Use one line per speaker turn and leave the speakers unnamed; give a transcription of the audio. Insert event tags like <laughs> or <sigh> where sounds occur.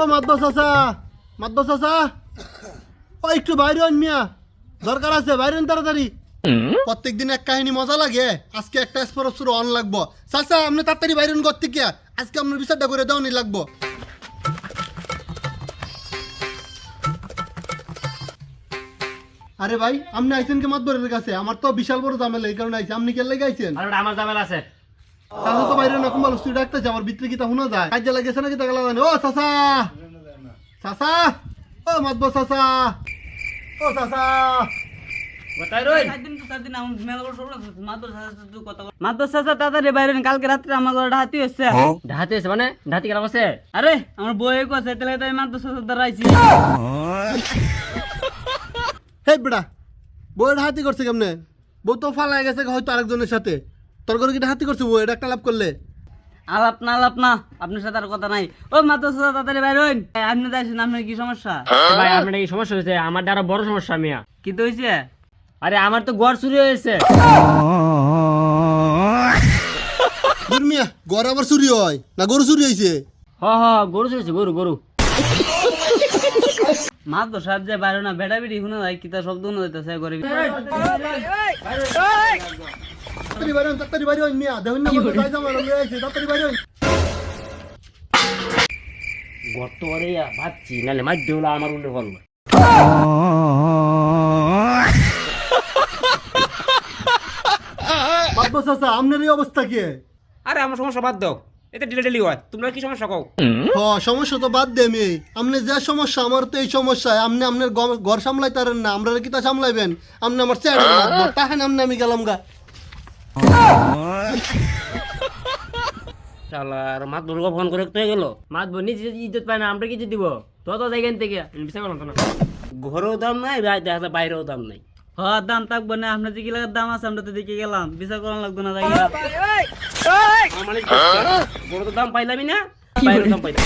ও মাতব চাচা মাতব চাচা ও একটু বাইরে মিয়া। দরকার আছে বাইরে তাড়াতাড়ি। প্রত্যেক দিন এক কাহিনী মজা লাগে। আজকে একটা স্পরসুর অন লাগবো। চাচা আপনি তাড়াতাড়ি বাইরে করতে কে আজকে আপনার বিচারটা করে দেওয়ানি লাগবো। আরে ভাই আপনি আইছেন কে মাতবরের কাছে? আমার তো বিশাল বড় ঝামেলা এই কারণে আইছি। আপনি কে লেগে আইছেন?
আমার জামেলা আছে।
চাচা তো বাইরে না কুম্বাল স্টুডিও ডাকতেছে আমার ভিতরে কিতা শোনা যায়? কাজে লাগেছে নাকি দেখা লাগে ও চাচা! চাচা! ও মাতব চাচা! ও চাচা!
হন, কালকে রাত্রে আমার হচ্ছে
ঢাতে আছে মানে? ঢাতি গেলাম আছে
আরে আমার বই কছে তাহলে তো আমি মাদ্রাসা দাঁড়াইছি
হে বেটা বউয়ের হাতি করছে কেমনে? বউ তো ফালাই গেছে হয়তো আরেকজনের সাথে। তোর কি হাতি করছে এটা একটা লাভ করলে
আলাপ না আলাপ না আপনার সাথে আর কথা নাই ও মাদ্রাসা চাচা তাড়াতাড়ি বাইরে। এই, আপনি যাইছেন আপনার কি সমস্যা
ভাই আপনার এই সমস্যা হয়েছে আমার আরও বড় সমস্যা মিয়া
কি তো হয়েছে
আরে আমার তো গড় চুরি হয়েছে
দুর্মিয়া গড় আবার চুরি হয় না গরু চুরি হয়েছে
হ হ গরু চুরি হয়েছে গরু গরু
মাদ্রাসা যে বাইরে না বেটা বেটি শুনে যায় কিতা শব্দ শুনে যাইতেছে ঘরে
তাড়াতাড়ি বাইরে হন, তাড়াতাড়ি বাইরে হন মিয়া দেখুন না কত যাই জামা লয়ে আইছে তাড়াতাড়ি বাইরে
গর্ত করে ভাবছি দেওলা আমার উল্টে ফল।
মাতব চাচা আপনার এই অবস্থা কি?
আরে আমার সমস্যা বাদ দাও। এতে ডিলে ডিলি হয়। তোমরা কি সমস্যা কও?
হ সমস্যা তো বাদ দে আমি। আপনি যে সমস্যা আমার তো এই সমস্যা আপনি আপনার ঘর সামলাই তারেন না আমরা কি তা সামলাইবেন? আপনি আমার চেয়ারে তাহেন আপনি আমি গেলাম গা। <laughs>
শালার মাত দুর্গা ফোন করে তো গেল? মাত বোন ইজ্জত পায় না আমরা কিছু দিব? তো তো জায়গান থেকে। বিচার করলাম তো না। ঘরেও দাম নাই দেখা যায় বাইরেও দাম নাই।
হ দাম থাকব না আপনার যে কি লাগার দাম আছে আমরা তো দেখে গেলাম। বিচার করার লাগতো না যাই
মানে গরু তো দাম পাইলামই না বাইরেও দাম পাইলাম।